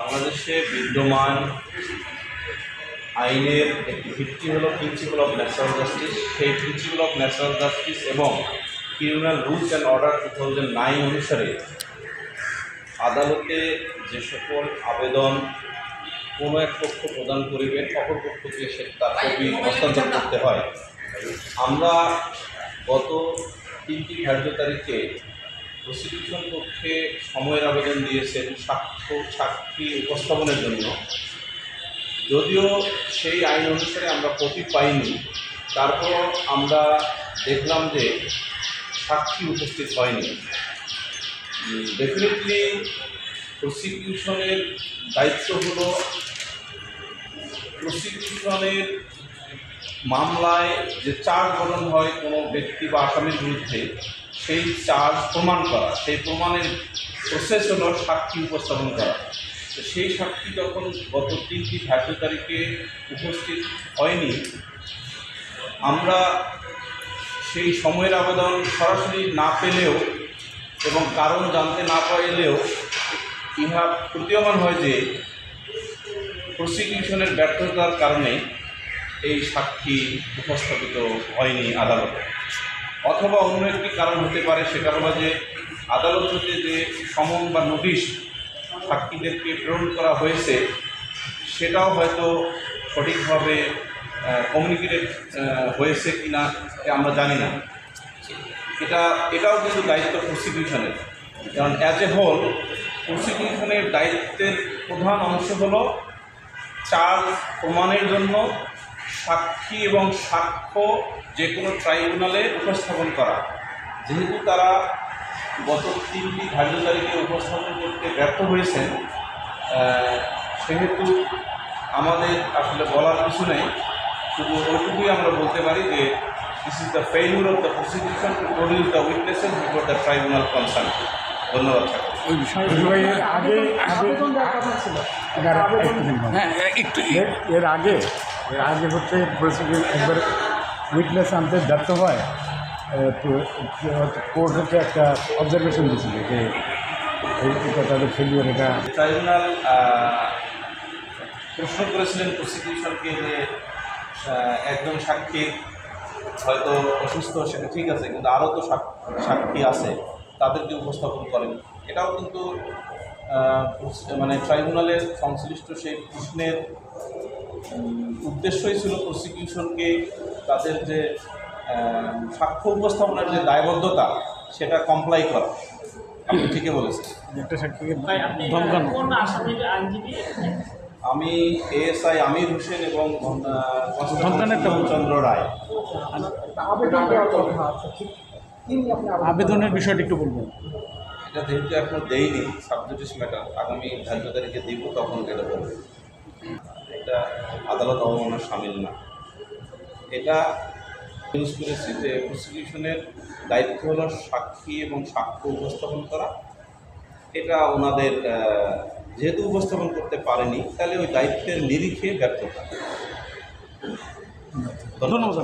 বাংলাদেশে বিদ্যমান আইনের একটি ভিত্তি হল প্রিন্সিপাল অফ ন্যাশনাল জাস্টিস সেই প্রিন্সিপাল অফ ন্যাশনাল জাস্টিস এবং criminal rules and order two thousand nine অনুসারে আদালতে যে সকল আবেদন কোনো এক পক্ষ প্রদান করিবেন অপর পক্ষকে সে তার কপি হস্তান্তর করতে হয়। আমরা গত তিনটি ধার্য তারিখে প্রসিকিউশন পক্ষে সময়ের আবেদন দিয়েছেন সাক্ষ্য সাক্ষী উপস্থাপনের জন্য। যদিও সেই আইন অনুসারে আমরা কপি পাইনি, তারপর আমরা দেখলাম যে সাক্ষী উপস্থিত হয়নি। ডেফিনেটলি প্রসিকিউশনের দায়িত্ব হলো প্রসিকিউশনের মামলায় যে চার্জ গঠন হয় কোনো ব্যক্তি বা আসামির বিরুদ্ধে সেই চার্জ প্রমাণ করা, সেই প্রমাণের প্রসেস হলো সাক্ষী উপস্থাপন করা। তো সেই সাক্ষী যখন গত তিনটি ধার্য তারিখে উপস্থিত হয়নি, আমরা সেই সময়ের আবেদন সরাসরি না পেলেও এবং কারণ জানতে না পারলেও ইহা প্রতীয়মান হয় যে প্রসিকিউশনের ব্যর্থতার কারণে এই সাক্ষী উপস্থাপিত হয়নি আদালতে। অথবা অন্য একটি কারণ হতে পারে সেটা হলো যে আদালত হতে যে সমন বা নোটিশ সাক্ষীদেরকে প্রেরণ করা হয়েছে, সেটাও হয়তো সঠিকভাবে কমিউনিকেটেড হয়েছে কি না আমরা জানি না। এটা, এটাও কিন্তু দায়িত্ব প্রসিকিউশনের কারণ অ্যাজ এ হোল প্রসিকিউশনের দায়িত্বের প্রধান অংশ হলো চার্জ প্রমাণের জন্য সাক্ষী এবং সাক্ষ্য যে কোনো ট্রাইব্যুনালে উপস্থাপন করা। যেহেতু তারা গত তিনটি ধার্য তারিখে উপস্থাপন করতে ব্যর্থ হয়েছেন সেহেতু আমাদের আসলে বলার কিছু নেই। শুধু ওইটুকুই আমরা বলতে পারি যে this is the failure of the prosecution to produce the witnesses before the tribunal concern ধন্যবাদ স্যার ওই বিষয়ে এর আগে এর আগে- হচ্ছে একবার উইটনেস আনতে ব্যর্থ হয় কোর্ট হচ্ছে একটা অবজারভেশন দিয়েছিল যে এটা তাদের ফেলিওর এটা ট্রাইব্যুনাল প্রশ্ন করেছিলেন প্রসিকিউশনকে যে একজন সাক্ষী হয়তো অসুস্থ, সেটা ঠিক আছে, কিন্তু আরও তো সাক- সাক্ষী আছে, তাদেরকে উপস্থাপন করেন। এটাও কিন্তু মানে ট্রাইব্যুনালের সংশ্লিষ্ট সেই প্রশ্নের উদ্দেশ্যই ছিল প্রসিকিউশনকে তাদের যে সাক্ষ্য উপস্থাপনের যে দায়বদ্ধতা সেটা কমপ্লাই করা। আপনি ঠিকই বলেছেন। আমি এএসআই আমির হোসেন এবং। চন্দ্র রায়। আবেদনের বিষয়টি একটু বলবেন। এটা যেহেতু এখনও দেইনি সাবজুডিস ম্যাটার আগামী ধার্য তারিখে দিব তখন এটা বলবে। এটা আদালত অবমাননা সামিল না। এটা ইউজ করেছি যে প্রসিকিউশনের দায়িত্ব হলো সাক্ষী এবং সাক্ষ্য উপস্থাপন করা। এটা ওনাদের যেহেতু উপস্থাপন করতে পারেনি, তাহলে ওই দায়িত্বের নিরিখে ব্যর্থতা। ধন্যবাদ